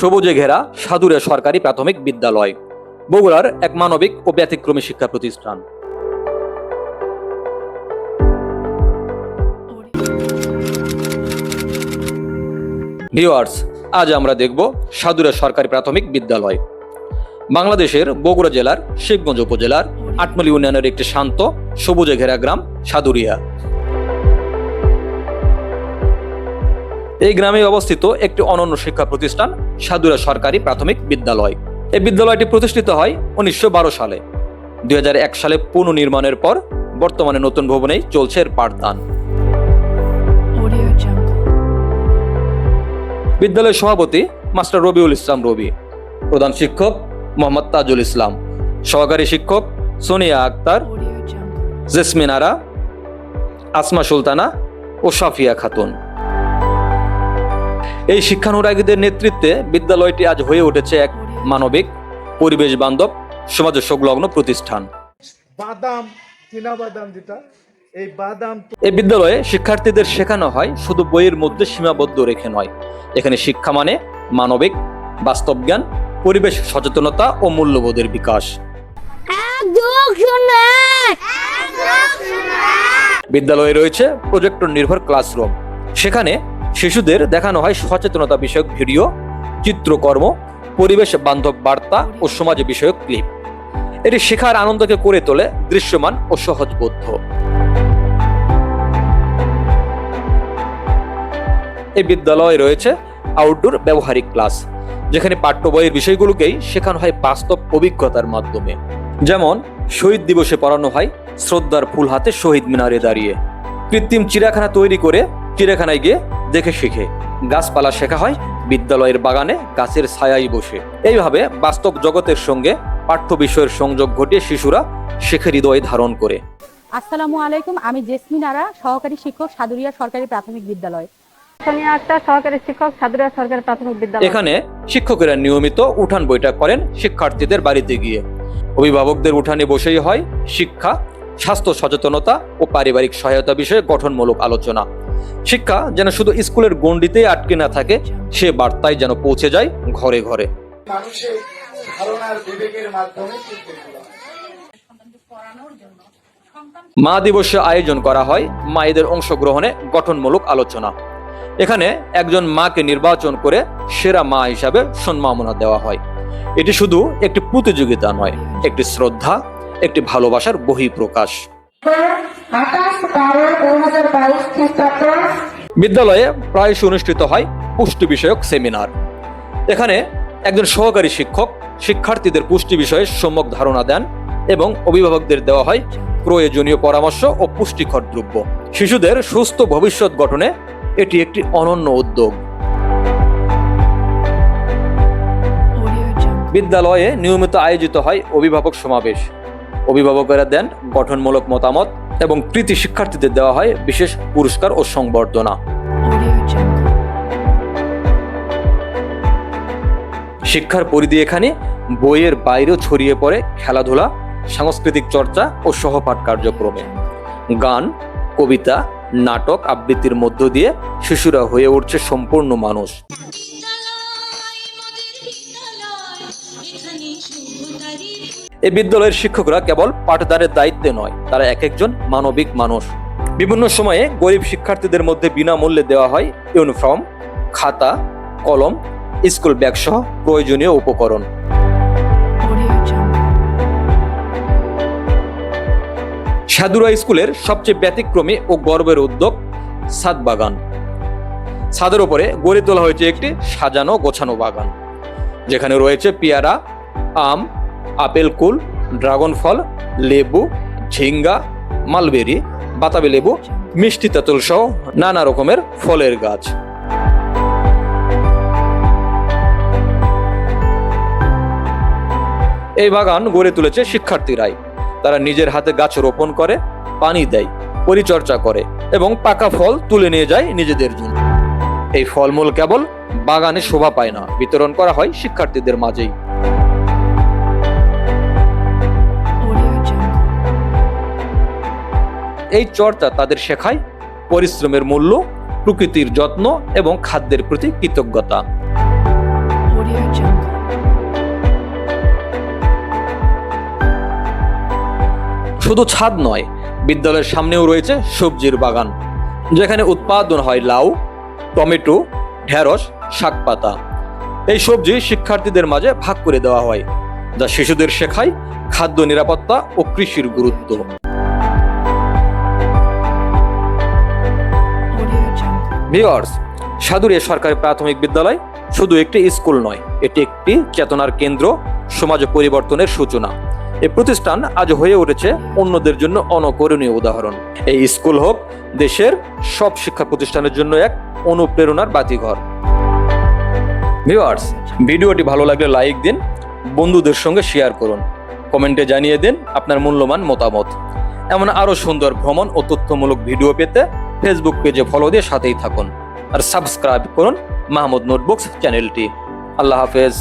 সবুজে ঘেরা সাদুরে সরকারি প্রাথমিক বিদ্যালয়, বগুড়ার এক মানবিক ও ব্যতিক্রমী শিক্ষা প্রতিষ্ঠান। ভিউয়ার্স, আজ আমরা দেখব সাদুরা সরকারি প্রাথমিক বিদ্যালয়। বাংলাদেশের বগুড়া জেলার শিবগঞ্জ উপজেলার আটমলি ইউনিয়নের একটি শান্ত, সবুজে ঘেরা গ্রাম সাদুরিয়া। এই গ্রামে অবস্থিত একটি অনন্য শিক্ষা প্রতিষ্ঠান সাদুরা সরকারি প্রাথমিক বিদ্যালয়। এই বিদ্যালয়টি প্রতিষ্ঠিত হয় উনিশশো বারো সালে। দুই হাজার এক সালে পুনর্নির্মাণের পর বর্তমানে নতুন ভবনেই চলছে এর পাঠদান। বিদ্যালয়ের সভাপতি মাস্টার রবিউল ইসলাম রবি প্রধান শিক্ষক মোহাম্মদ তাজুল ইসলাম সহকারী শিক্ষক সোনিয়া আক্তার Audio Jungle. জেসমিন আরা আসমা সুলতানা ও সাফিয়া খাতুন। এই শিক্ষানুরাগীদের নেতৃত্বে বিদ্যালয়টি আজ হয়ে উঠেছে এক মানবিক পরিবেশ বান্ধব সমাজ সংলগ্ন প্রতিষ্ঠান। বাদাম বাদাম যেটা এই বাদাম এই বিদ্যালয়ে শিক্ষার্থীদের শেখানো হয় শুধু বইয়ের মধ্যে সীমাবদ্ধ রেখে নয়। এখানে শিক্ষা মানে মানবিক বাস্তব জ্ঞান পরিবেশ সচেতনতা ও মূল্যবোধের বিকাশ। বিদ্যালয়ে রয়েছে প্রজেক্টর নির্ভর ক্লাসরুম। সেখানে শিশুদের দেখানো হয় সচেতনতা বিষয়ক ভিডিও, চিত্রকর্ম, পরিবেশ বান্ধব বার্তা ও সমাজ বিষয়ক ক্লিপ। এটি শেখার আনন্দকে করে তোলে, দৃশ্যমান ও সহজবোধ্য। এই বিদ্যালয়ে রয়েছে আউটডোর ব্যবহারিক ক্লাস, যেখানে পাঠ্য বইয়ের বিষয়গুলোকেই শেখানো হয় বাস্তব অভিজ্ঞতার মাধ্যমে। যেমন, শহীদ দিবসে পড়ানো হয় শ্রদ্ধার ফুল হাতে শহীদ মিনারে দাঁড়িয়ে। কৃত্রিম চিড়াখানা তৈরি করে চিড়াখানায় গিয়ে দেখে শিখে। গাছপালা শেখা হয় বিদ্যালয়ের বাগানে গাছের ছায়ায় বসে। এইভাবে বাস্তব জগতের সঙ্গে পাঠ্য বিষয়ের সংযোগ ঘটিয়ে শিশুরা শেখে হৃদয় ধারণ করে। আসসালামু আলাইকুম আমি জেসমিন আরা সহকারী শিক্ষক সাদুরিয়া সরকারি প্রাথমিক বিদ্যালয়। সহকারী শিক্ষক সাদুরিয়া সরকারি প্রাথমিক বিদ্যালয়। এখানে শিক্ষকেরা নিয়মিত উঠান বৈঠক করেন শিক্ষার্থীদের বাড়িতে গিয়ে। অভিভাবকদের উঠানে বসেই হয় শিক্ষা স্বাস্থ্য সচেতনতা ও পারিবারিক সহায়তা বিষয়ে গঠনমূলক আলোচনা। শিক্ষা যেন শুধু স্কুলের গণ্ডিতেই আটকে না থাকে সে বার্তায় যেন পৌঁছে যায় ঘরে ঘরে। মানুষের ধারণার বিবেকের মাধ্যমে মা দিবসে আয়োজন করা হয় মায়েদের অংশগ্রহণে গঠনমূলক আলোচনা। এখানে একজন মাকে নির্বাচন করে সেরা মা হিসাবে সম্মাননা দেওয়া হয়। এটি শুধু একটি প্রতিযোগিতা নয় একটি শ্রদ্ধা একটি ভালোবাসার বহিঃপ্রকাশ। বিদ্যালয়ে প্রায়শই অনুষ্ঠিত হয় পুষ্টি বিষয়ক সেমিনার। এখানে একজন সহকারী শিক্ষক শিক্ষার্থীদের পুষ্টি বিষয়ে সম্যক ধারণা দেন এবং অভিভাবকদের দেওয়া হয় প্রয়োজনীয় পরামর্শ ও পুষ্টিকর দ্রব্য। শিশুদের সুস্থ ভবিষ্যৎ গঠনে এটি একটি অনন্য উদ্যোগ। বিদ্যালয়ে নিয়মিত আয়োজিত হয় অভিভাবক সমাবেশ। অভিভাবকেরা দেন গঠনমূলক মতামত এবং কৃতি শিক্ষার্থীদের দেওয়া হয় বিশেষ পুরস্কার ও সংবর্ধনা। শিক্ষার পরিধি এখানে বইয়ের বাইরেও ছড়িয়ে পড়ে খেলাধুলা, সাংস্কৃতিক চর্চা ও সহপাঠ কার্যক্রমে। গান, কবিতা, নাটক আবৃত্তির মধ্য দিয়ে শিশুরা হয়ে উঠছে সম্পূর্ণ মানুষ। এই বিদ্যালয়ের শিক্ষকরা কেবল পাঠদানের দায়িত্বে নয়, তারা এক একজন মানবিক মানুষ। বিভিন্ন সময়ে গরিব শিক্ষার্থীদের মধ্যে বিনামূল্যে দেওয়া হয় ইউনিফর্ম, খাতা, কলম, স্কুল ব্যাগ সহ প্রয়োজনীয় উপকরণ। সাদুরা স্কুলের সবচেয়ে ব্যতিক্রমী ও গর্বের উদ্যোগ ছাদ বাগান। ছাদের উপরে গড়ে তোলা হয়েছে একটি সাজানো গোছানো বাগান, যেখানে রয়েছে পেয়ারা, আম আপেল কুল, ড্রাগন ফল, লেবু, ঝিঙ্গা, মালবেরি, বাতাবি লেবু, মিষ্টি তেঁতুল সহ নানা রকমের ফলের গাছ। এই বাগান গড়ে তুলেছে শিক্ষার্থীরাই। তারা নিজের হাতে গাছ রোপণ করে, পানি দেয়, পরিচর্যা করে এবং পাকা ফল তুলে নিয়ে যায় নিজেদের জন্য। এই ফলমূল কেবল বাগানে শোভা পায় না, বিতরণ করা হয় শিক্ষার্থীদের মাঝেই। এই চর্চা তাদের শেখায় পরিশ্রমের মূল্য প্রকৃতির যত্ন এবং খাদ্যের প্রতি কৃতজ্ঞতা। শুধু ছাদ নয় বিদ্যালয়ের সামনেও রয়েছে সবজির বাগান যেখানে উৎপাদন হয় লাউ টমেটো ঢেঁড়স শাকপাতা। এই সবজি শিক্ষার্থীদের মাঝে ভাগ করে দেওয়া হয় যা শিশুদের শেখায় খাদ্য নিরাপত্তা ও কৃষির গুরুত্ব। ভিওয়ার্স সাদুরিয়া সরকারি প্রাথমিক বিদ্যালয় শুধু একটি স্কুল নয়, এটি একটি চেতনার কেন্দ্র, সমাজ পরিবর্তনের সূচনা। এই প্রতিষ্ঠান আজ হয়ে উঠেছে অন্যদের জন্য অনকরণীয় উদাহরণ। এই স্কুল হোক দেশের সব শিক্ষা প্রতিষ্ঠানের জন্য এক অনুপ্রেরণার বাতিঘর। ভিওয়ার্স ভিডিওটি ভালো লাগলে লাইক দিন, বন্ধুদের সঙ্গে শেয়ার করুন, কমেন্টে জানিয়ে দিন আপনার মূল্যবান মতামত। এমন আরও সুন্দর ভ্রমণ ও তথ্যমূলক ভিডিও পেতে ফেসবুক পেজে ফলো দিয়ে সাথেই থাকুন। আর সাবস্ক্রাইব করুন মাহমুদ নোটবুকস চ্যানেলটি। আল্লাহ হাফেজ।